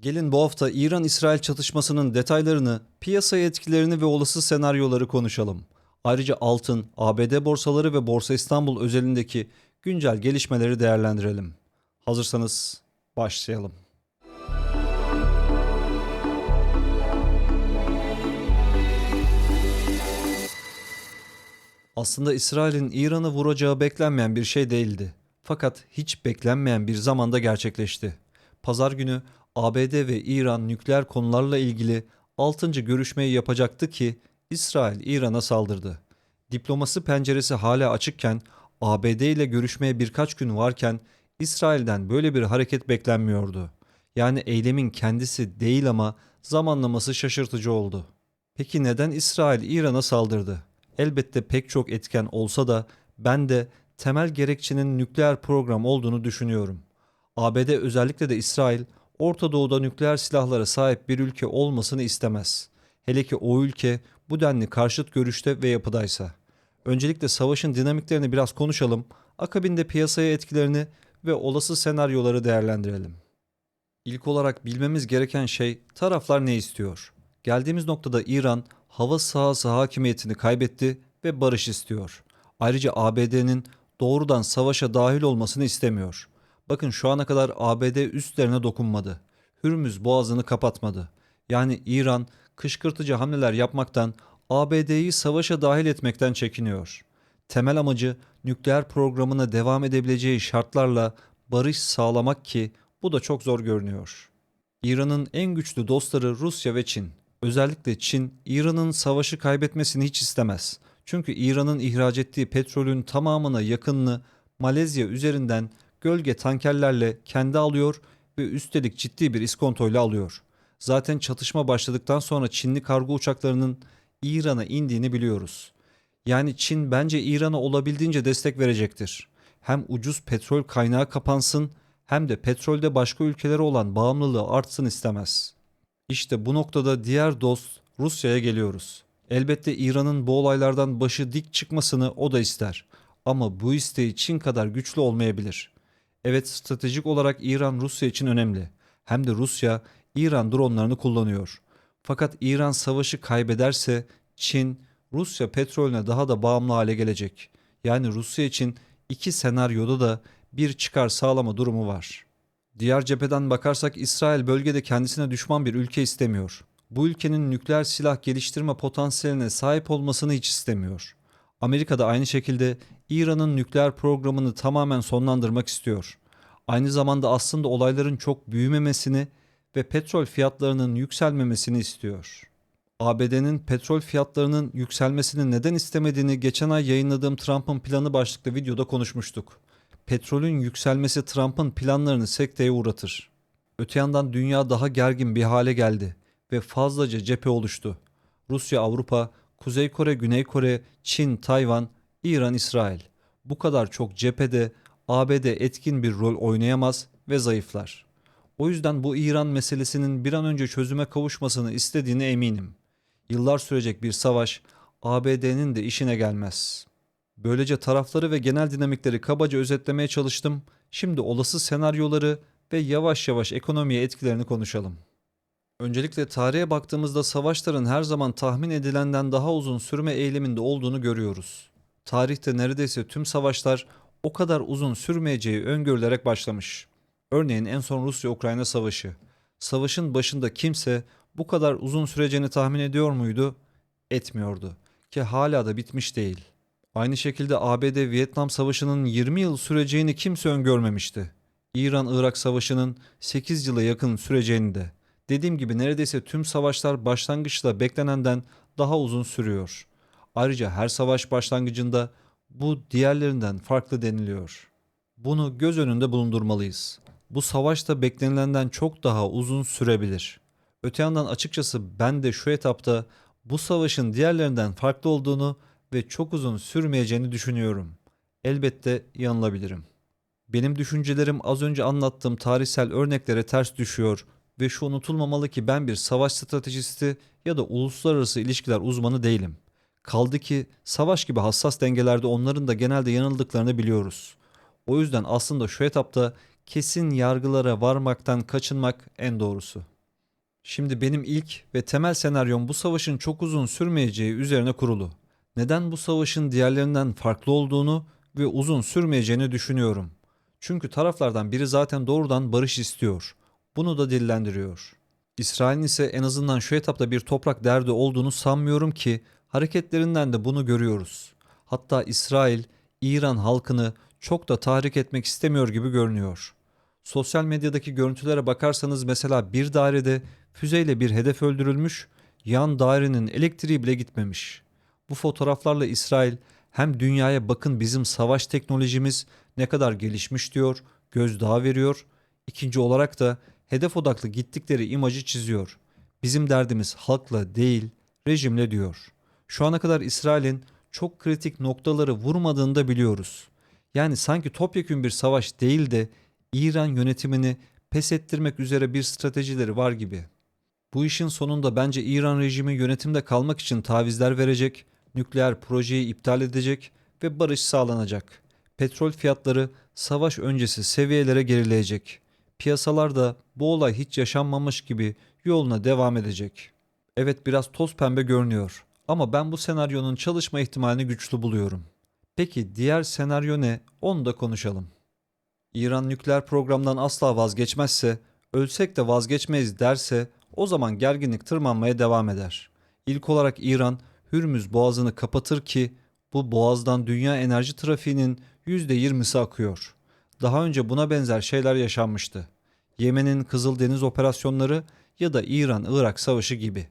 Gelin bu hafta İran-İsrail çatışmasının detaylarını, piyasaya etkilerini ve olası senaryoları konuşalım. Ayrıca altın, ABD borsaları ve Borsa İstanbul özelindeki güncel gelişmeleri değerlendirelim. Hazırsanız başlayalım. Aslında İsrail'in İran'ı vuracağı beklenmeyen bir şey değildi. Fakat hiç beklenmeyen bir zamanda gerçekleşti. Pazar günü ABD ve İran nükleer konularla ilgili 6. görüşmeyi yapacaktı ki İsrail İran'a saldırdı. Diplomasi penceresi hala açıkken ABD ile görüşmeye birkaç gün varken İsrail'den böyle bir hareket beklenmiyordu. Yani eylemin kendisi değil ama zamanlaması şaşırtıcı oldu. Peki neden İsrail İran'a saldırdı? Elbette pek çok etken olsa da ben de temel gerekçenin nükleer program olduğunu düşünüyorum. ABD özellikle de İsrail Orta Doğu'da nükleer silahlara sahip bir ülke olmasını istemez. Hele ki o ülke bu denli karşıt görüşte ve yapıdaysa. Öncelikle savaşın dinamiklerini biraz konuşalım, akabinde piyasaya etkilerini ve olası senaryoları değerlendirelim. İlk olarak bilmemiz gereken şey taraflar ne istiyor? Geldiğimiz noktada İran hava sahası hakimiyetini kaybetti ve barış istiyor. Ayrıca ABD'nin doğrudan savaşa dahil olmasını istemiyor. Bakın şu ana kadar ABD üstlerine dokunmadı. Hürmüz boğazını kapatmadı. Yani İran kışkırtıcı hamleler yapmaktan ABD'yi savaşa dahil etmekten çekiniyor. Temel amacı nükleer programına devam edebileceği şartlarla barış sağlamak ki bu da çok zor görünüyor. İran'ın en güçlü dostları Rusya ve Çin. Özellikle Çin, İran'ın savaşı kaybetmesini hiç istemez. Çünkü İran'ın ihraç ettiği petrolün tamamına yakınını Malezya üzerinden gölge tankerlerle kendi alıyor ve üstelik ciddi bir iskontoyla alıyor. Zaten çatışma başladıktan sonra Çinli kargo uçaklarının İran'a indiğini biliyoruz. Yani Çin bence İran'a olabildiğince destek verecektir. Hem ucuz petrol kaynağı kapansın hem de petrolde başka ülkelere olan bağımlılığı artsın istemez. İşte bu noktada diğer dost Rusya'ya geliyoruz. Elbette İran'ın bu olaylardan başı dik çıkmasını o da ister. Ama bu isteği Çin kadar güçlü olmayabilir. Evet stratejik olarak İran Rusya için önemli. Hem de Rusya İran dronlarını kullanıyor. Fakat İran savaşı kaybederse Çin Rusya petrolüne daha da bağımlı hale gelecek. Yani Rusya için iki senaryoda da bir çıkar sağlama durumu var. Diğer cepheden bakarsak İsrail bölgede kendisine düşman bir ülke istemiyor. Bu ülkenin nükleer silah geliştirme potansiyeline sahip olmasını hiç istemiyor. Amerika da aynı şekilde İran'ın nükleer programını tamamen sonlandırmak istiyor. Aynı zamanda aslında olayların çok büyümemesini ve petrol fiyatlarının yükselmemesini istiyor. ABD'nin petrol fiyatlarının yükselmesini neden istemediğini geçen ay yayınladığım Trump'ın planı başlıklı videoda konuşmuştuk. Petrolün yükselmesi Trump'ın planlarını sekteye uğratır. Öte yandan dünya daha gergin bir hale geldi ve fazlaca cephe oluştu. Rusya, Avrupa, Kuzey Kore, Güney Kore, Çin, Tayvan, İran, İsrail. Bu kadar çok cephede ABD etkin bir rol oynayamaz ve zayıflar. O yüzden bu İran meselesinin bir an önce çözüme kavuşmasını istediğine eminim. Yıllar sürecek bir savaş ABD'nin de işine gelmez. Böylece tarafları ve genel dinamikleri kabaca özetlemeye çalıştım. Şimdi olası senaryoları ve yavaş yavaş ekonomiye etkilerini konuşalım. Öncelikle tarihe baktığımızda savaşların her zaman tahmin edilenden daha uzun sürme eğiliminde olduğunu görüyoruz. Tarihte neredeyse tüm savaşlar o kadar uzun sürmeyeceği öngörülerek başlamış. Örneğin en son Rusya-Ukrayna savaşı. Savaşın başında kimse bu kadar uzun süreceğini tahmin ediyor muydu? Etmiyordu. Ki hala da bitmiş değil. Aynı şekilde ABD Vietnam Savaşı'nın 20 yıl süreceğini kimse öngörmemişti. İran-Irak Savaşı'nın 8 yıla yakın süreceğini de. Dediğim gibi neredeyse tüm savaşlar başlangıçta beklenenden daha uzun sürüyor. Ayrıca her savaş başlangıcında bu diğerlerinden farklı deniliyor. Bunu göz önünde bulundurmalıyız. Bu savaş da beklenilenden çok daha uzun sürebilir. Öte yandan açıkçası ben de şu etapta bu savaşın diğerlerinden farklı olduğunu ve çok uzun sürmeyeceğini düşünüyorum. Elbette yanılabilirim. Benim düşüncelerim az önce anlattığım tarihsel örneklere ters düşüyor ve şu unutulmamalı ki ben bir savaş stratejisti ya da uluslararası ilişkiler uzmanı değilim. Kaldı ki savaş gibi hassas dengelerde onların da genelde yanıldıklarını biliyoruz. O yüzden aslında şu etapta kesin yargılara varmaktan kaçınmak en doğrusu. Şimdi benim ilk ve temel senaryom bu savaşın çok uzun sürmeyeceği üzerine kurulu. Neden bu savaşın diğerlerinden farklı olduğunu ve uzun sürmeyeceğini düşünüyorum. Çünkü taraflardan biri zaten doğrudan barış istiyor. Bunu da dillendiriyor. İsrail'in ise en azından şu etapta bir toprak derdi olduğunu sanmıyorum ki hareketlerinden de bunu görüyoruz. Hatta İsrail, İran halkını çok da tahrik etmek istemiyor gibi görünüyor. Sosyal medyadaki görüntülere bakarsanız mesela bir dairede füzeyle bir hedef öldürülmüş, yan dairenin elektriği bile gitmemiş. Bu fotoğraflarla İsrail hem dünyaya bakın bizim savaş teknolojimiz ne kadar gelişmiş diyor, gözdağı veriyor. İkinci olarak da hedef odaklı gittikleri imajı çiziyor. Bizim derdimiz halkla değil, rejimle diyor. Şu ana kadar İsrail'in çok kritik noktaları vurmadığını da biliyoruz. Yani sanki topyekün bir savaş değil de İran yönetimini pes ettirmek üzere bir stratejileri var gibi. Bu işin sonunda bence İran rejimi yönetimde kalmak için tavizler verecek, nükleer projeyi iptal edecek ve barış sağlanacak. Petrol fiyatları savaş öncesi seviyelere gerileyecek. Piyasalar da bu olay hiç yaşanmamış gibi yoluna devam edecek. Evet biraz toz pembe görünüyor ama ben bu senaryonun çalışma ihtimalini güçlü buluyorum. Peki diğer senaryo ne? Onu da konuşalım. İran nükleer programdan asla vazgeçmezse, ölsek de vazgeçmeyiz derse o zaman gerginlik tırmanmaya devam eder. İlk olarak İran Hürmüz boğazını kapatır ki bu boğazdan dünya enerji trafiğinin %20'si akıyor. Daha önce buna benzer şeyler yaşanmıştı. Yemen'in Kızıldeniz operasyonları ya da İran-Irak savaşı gibi.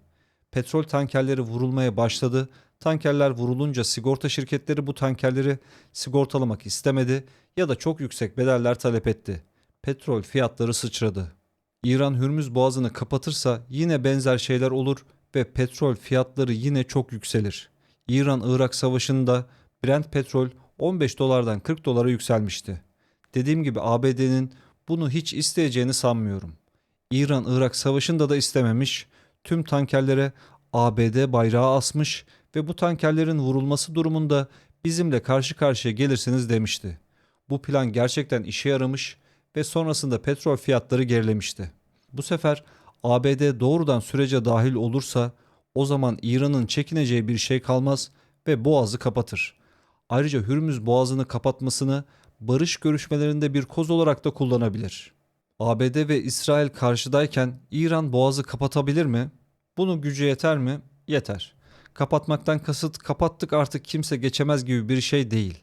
Petrol tankerleri vurulmaya başladı. Tankerler vurulunca sigorta şirketleri bu tankerleri sigortalamak istemedi ya da çok yüksek bedeller talep etti. Petrol fiyatları sıçradı. İran Hürmüz boğazını kapatırsa yine benzer şeyler olur ve petrol fiyatları yine çok yükselir. İran-Irak savaşında Brent petrol 15 dolardan 40 dolara yükselmişti. Dediğim gibi ABD'nin bunu hiç isteyeceğini sanmıyorum. İran-Irak savaşında da istememiş, tüm tankerlere ABD bayrağı asmış ve bu tankerlerin vurulması durumunda bizimle karşı karşıya gelirsiniz demişti. Bu plan gerçekten işe yaramış ve sonrasında petrol fiyatları gerilemişti. Bu sefer ABD doğrudan sürece dahil olursa o zaman İran'ın çekineceği bir şey kalmaz ve boğazı kapatır. Ayrıca Hürmüz boğazını kapatmasını barış görüşmelerinde bir koz olarak da kullanabilir. ABD ve İsrail karşıdayken İran boğazı kapatabilir mi? Bunu gücü yeter mi? Yeter. Kapatmaktan kasıt kapattık artık kimse geçemez gibi bir şey değil.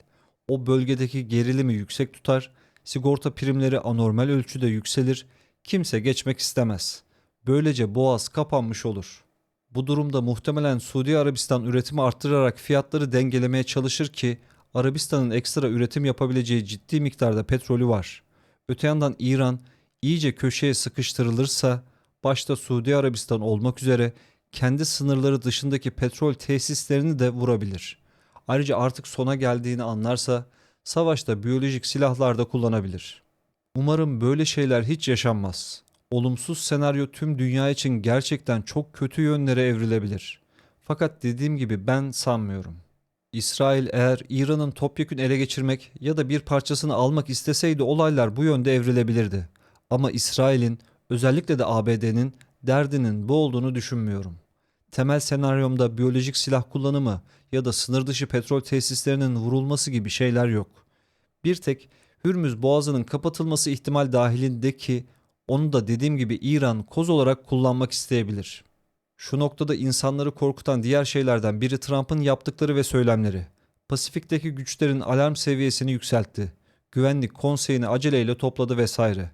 O bölgedeki gerilimi yüksek tutar, sigorta primleri anormal ölçüde yükselir, kimse geçmek istemez. Böylece boğaz kapanmış olur. Bu durumda muhtemelen Suudi Arabistan üretimi arttırarak fiyatları dengelemeye çalışır ki Arabistan'ın ekstra üretim yapabileceği ciddi miktarda petrolü var. Öte yandan İran iyice köşeye sıkıştırılırsa başta Suudi Arabistan olmak üzere kendi sınırları dışındaki petrol tesislerini de vurabilir. Ayrıca artık sona geldiğini anlarsa savaşta biyolojik silahlar da kullanabilir. Umarım böyle şeyler hiç yaşanmaz. Olumsuz senaryo tüm dünya için gerçekten çok kötü yönlere evrilebilir. Fakat dediğim gibi ben sanmıyorum. İsrail eğer İran'ın topyekün ele geçirmek ya da bir parçasını almak isteseydi olaylar bu yönde evrilebilirdi. Ama İsrail'in özellikle de ABD'nin derdinin bu olduğunu düşünmüyorum. Temel senaryomda biyolojik silah kullanımı ya da sınır dışı petrol tesislerinin vurulması gibi şeyler yok. Bir tek Hürmüz Boğazı'nın kapatılması ihtimal dahilindeki onu da dediğim gibi İran koz olarak kullanmak isteyebilir. Şu noktada insanları korkutan diğer şeylerden biri Trump'ın yaptıkları ve söylemleri. Pasifik'teki güçlerin alarm seviyesini yükseltti. Güvenlik konseyini aceleyle topladı vesaire.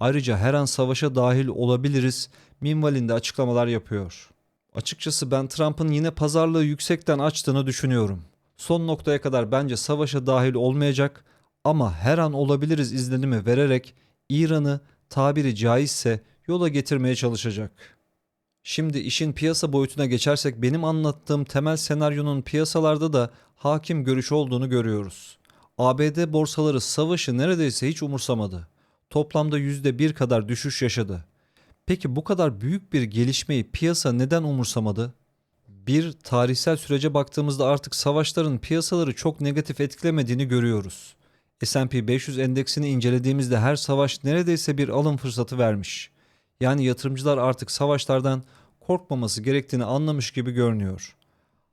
Ayrıca her an savaşa dahil olabiliriz minvalinde açıklamalar yapıyor. Açıkçası ben Trump'ın yine pazarlığı yüksekten açtığını düşünüyorum. Son noktaya kadar bence savaşa dahil olmayacak ama her an olabiliriz izlenimi vererek İran'ı tabiri caizse yola getirmeye çalışacak. Şimdi işin piyasa boyutuna geçersek benim anlattığım temel senaryonun piyasalarda da hakim görüş olduğunu görüyoruz. ABD borsaları savaşı neredeyse hiç umursamadı. Toplamda %1 kadar düşüş yaşadı. Peki bu kadar büyük bir gelişmeyi piyasa neden umursamadı? Bir tarihsel sürece baktığımızda artık savaşların piyasaları çok negatif etkilemediğini görüyoruz. S&P 500 endeksini incelediğimizde her savaş neredeyse bir alım fırsatı vermiş. Yani yatırımcılar artık savaşlardan korkmaması gerektiğini anlamış gibi görünüyor.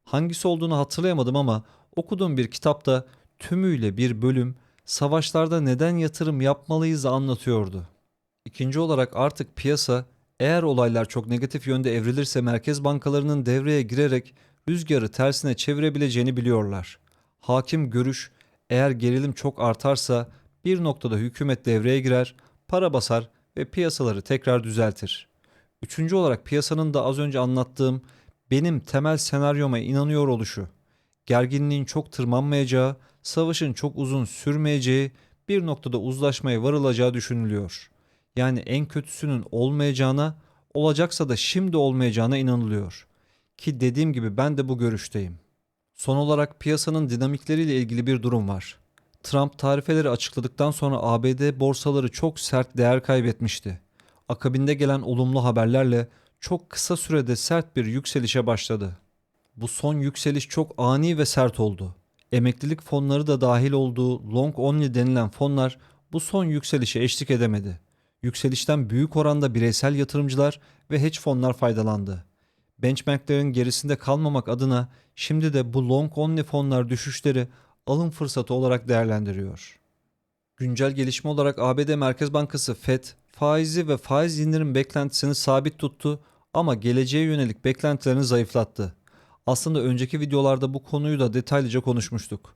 Hangisi olduğunu hatırlayamadım ama okuduğum bir kitapta tümüyle bir bölüm savaşlarda neden yatırım yapmalıyız anlatıyordu. İkinci olarak artık piyasa eğer olaylar çok negatif yönde evrilirse merkez bankalarının devreye girerek rüzgarı tersine çevirebileceğini biliyorlar. Hakim görüş eğer gerilim çok artarsa bir noktada hükümet devreye girer, para basar ve piyasaları tekrar düzeltir. Üçüncü olarak piyasanın da az önce anlattığım benim temel senaryoma inanıyor oluşu. Gerginliğin çok tırmanmayacağı, savaşın çok uzun sürmeyeceği, bir noktada uzlaşmaya varılacağı düşünülüyor. Yani en kötüsünün olmayacağına, olacaksa da şimdi olmayacağına inanılıyor. Ki dediğim gibi ben de bu görüşteyim. Son olarak piyasanın dinamikleriyle ilgili bir durum var. Trump tarifeleri açıkladıktan sonra ABD borsaları çok sert değer kaybetmişti. Akabinde gelen olumlu haberlerle çok kısa sürede sert bir yükselişe başladı. Bu son yükseliş çok ani ve sert oldu. Emeklilik fonları da dahil olduğu long only denilen fonlar bu son yükselişe eşlik edemedi. Yükselişten büyük oranda bireysel yatırımcılar ve hedge fonlar faydalandı. Benchmarklerin gerisinde kalmamak adına şimdi de bu long only fonlar düşüşleri alım fırsatı olarak değerlendiriyor. Güncel gelişme olarak ABD Merkez Bankası Fed faizi ve faiz indirim beklentisini sabit tuttu ama geleceğe yönelik beklentilerini zayıflattı. Aslında önceki videolarda bu konuyu da detaylıca konuşmuştuk.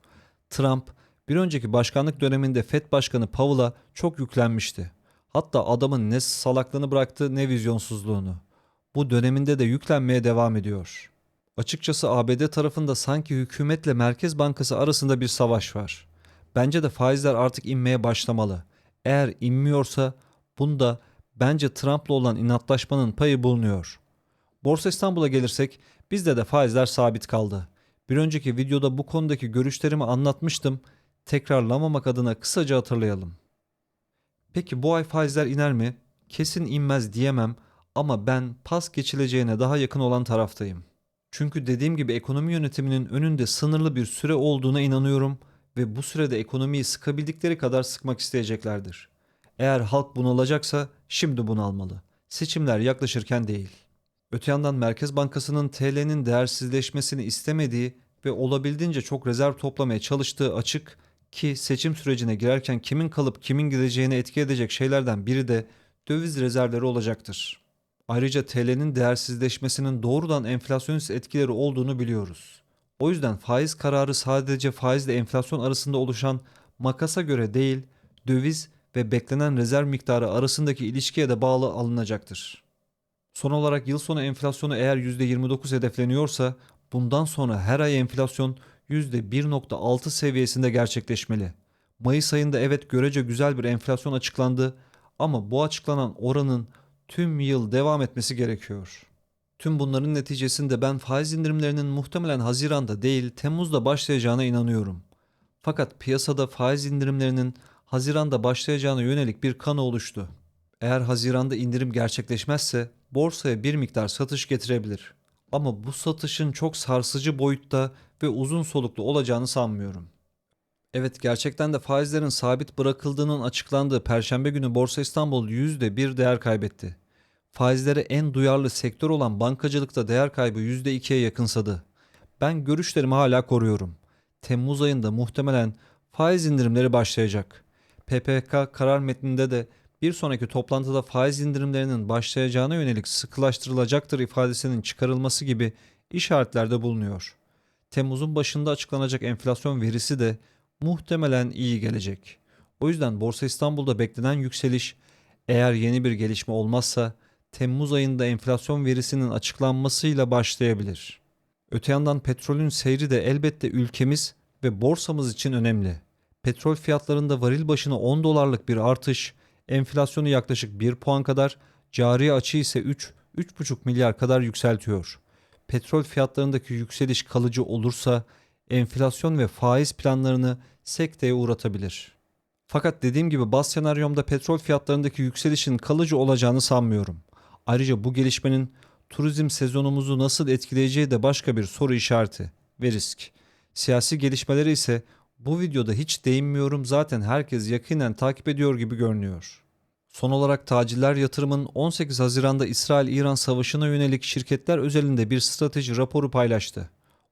Trump bir önceki başkanlık döneminde Fed Başkanı Powell'a çok yüklenmişti. Hatta adamın ne salaklığını bıraktı ne vizyonsuzluğunu. Bu döneminde de yüklenmeye devam ediyor. Açıkçası ABD tarafında sanki hükümetle Merkez Bankası arasında bir savaş var. Bence de faizler artık inmeye başlamalı. Eğer inmiyorsa bunda bence Trump'la olan inatlaşmanın payı bulunuyor. Borsa İstanbul'a gelirsek bizde de faizler sabit kaldı. Bir önceki videoda bu konudaki görüşlerimi anlatmıştım. Tekrarlamamak adına kısaca hatırlayalım. Peki bu ay faizler iner mi? Kesin inmez diyemem ama ben pas geçileceğine daha yakın olan taraftayım. Çünkü dediğim gibi ekonomi yönetiminin önünde sınırlı bir süre olduğuna inanıyorum ve bu sürede ekonomiyi sıkabildikleri kadar sıkmak isteyeceklerdir. Eğer halk bunalacaksa şimdi bunalmalı. Seçimler yaklaşırken değil. Öte yandan Merkez Bankası'nın TL'nin değersizleşmesini istemediği ve olabildiğince çok rezerv toplamaya çalıştığı açık ki seçim sürecine girerken kimin kalıp kimin gideceğini etki edecek şeylerden biri de döviz rezervleri olacaktır. Ayrıca TL'nin değersizleşmesinin doğrudan enflasyonist etkileri olduğunu biliyoruz. O yüzden faiz kararı sadece faizle enflasyon arasında oluşan makasa göre değil, döviz ve beklenen rezerv miktarı arasındaki ilişkiye de bağlı alınacaktır. Son olarak yıl sonu enflasyonu eğer %29 hedefleniyorsa bundan sonra her ay enflasyon %1.6 seviyesinde gerçekleşmeli. Mayıs ayında evet görece güzel bir enflasyon açıklandı ama bu açıklanan oranın tüm yıl devam etmesi gerekiyor. Tüm bunların neticesinde ben faiz indirimlerinin muhtemelen Haziran'da değil Temmuz'da başlayacağına inanıyorum. Fakat piyasada faiz indirimlerinin Haziran'da başlayacağına yönelik bir kanı oluştu. Eğer Haziran'da indirim gerçekleşmezse borsaya bir miktar satış getirebilir. Ama bu satışın çok sarsıcı boyutta ve uzun soluklu olacağını sanmıyorum. Evet gerçekten de faizlerin sabit bırakıldığının açıklandığı Perşembe günü Borsa İstanbul %1 değer kaybetti. Faizlere en duyarlı sektör olan bankacılıkta değer kaybı %2'ye yakınsadı. Ben görüşlerimi hala koruyorum. Temmuz ayında muhtemelen faiz indirimleri başlayacak. PPK karar metninde de bir sonraki toplantıda faiz indirimlerinin başlayacağına yönelik sıkılaştırılacaktır ifadesinin çıkarılması gibi işaretlerde bulunuyor. Temmuz'un başında açıklanacak enflasyon verisi de muhtemelen iyi gelecek. O yüzden Borsa İstanbul'da beklenen yükseliş eğer yeni bir gelişme olmazsa Temmuz ayında enflasyon verisinin açıklanmasıyla başlayabilir. Öte yandan petrolün seyri de elbette ülkemiz ve borsamız için önemli. Petrol fiyatlarında varil başına 10 dolarlık bir artış, enflasyonu yaklaşık 1 puan kadar, cari açı ise 3 3,5 milyar kadar yükseltiyor. Petrol fiyatlarındaki yükseliş kalıcı olursa enflasyon ve faiz planlarını sekteye uğratabilir. Fakat dediğim gibi baz senaryomda petrol fiyatlarındaki yükselişin kalıcı olacağını sanmıyorum. Ayrıca bu gelişmenin turizm sezonumuzu nasıl etkileyeceği de başka bir soru işareti ve risk. Siyasi gelişmeleri ise Bu videoda hiç değinmiyorum zaten herkes yakinen takip ediyor gibi görünüyor. Son olarak taciller yatırımın 18 Haziran'da İsrail-İran savaşına yönelik şirketler özelinde bir strateji raporu paylaştı.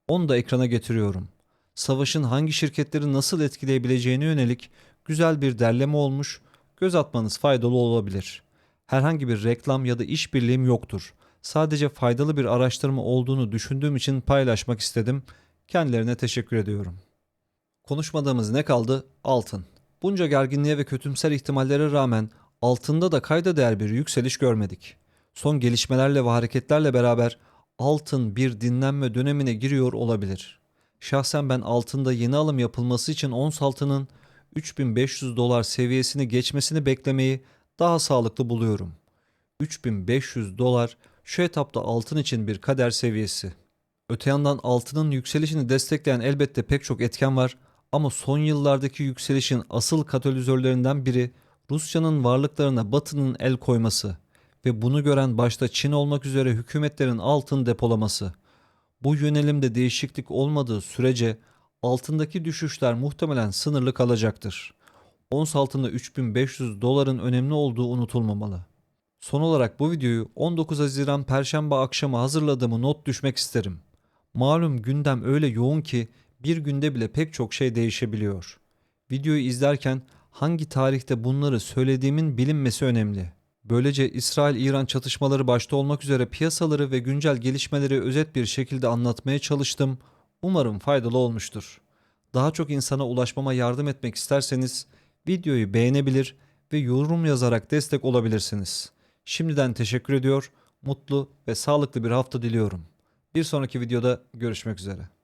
Onu da ekrana getiriyorum. Savaşın hangi şirketleri nasıl etkileyebileceğine yönelik güzel bir derleme olmuş, göz atmanız faydalı olabilir. Herhangi bir reklam ya da işbirliğim yoktur. Sadece faydalı bir araştırma olduğunu düşündüğüm için paylaşmak istedim. Kendilerine teşekkür ediyorum. Konuşmadığımız ne kaldı? Altın. Bunca gerginliğe ve kötümser ihtimallere rağmen altında da kayda değer bir yükseliş görmedik. Son gelişmelerle ve hareketlerle beraber altın bir dinlenme dönemine giriyor olabilir. Şahsen ben altında yeni alım yapılması için ons altının 3500 dolar seviyesini geçmesini beklemeyi daha sağlıklı buluyorum. 3500 dolar şu etapta altın için bir kader seviyesi. Öte yandan altının yükselişini destekleyen elbette pek çok etken var ama son yıllardaki yükselişin asıl katalizörlerinden biri Rusya'nın varlıklarına Batı'nın el koyması ve bunu gören başta Çin olmak üzere hükümetlerin altın depolaması. Bu yönelimde değişiklik olmadığı sürece altındaki düşüşler muhtemelen sınırlı kalacaktır. Ons altında 3500 doların önemli olduğu unutulmamalı. Son olarak bu videoyu 19 Haziran Perşembe akşamı hazırladığımı not düşmek isterim. Malum gündem öyle yoğun ki bir günde bile pek çok şey değişebiliyor. Videoyu izlerken hangi tarihte bunları söylediğimin bilinmesi önemli. Böylece İsrail-İran çatışmaları başta olmak üzere piyasaları ve güncel gelişmeleri özet bir şekilde anlatmaya çalıştım. Umarım faydalı olmuştur. Daha çok insana ulaşmama yardım etmek isterseniz videoyu beğenebilir ve yorum yazarak destek olabilirsiniz. Şimdiden teşekkür ediyor, mutlu ve sağlıklı bir hafta diliyorum. Bir sonraki videoda görüşmek üzere.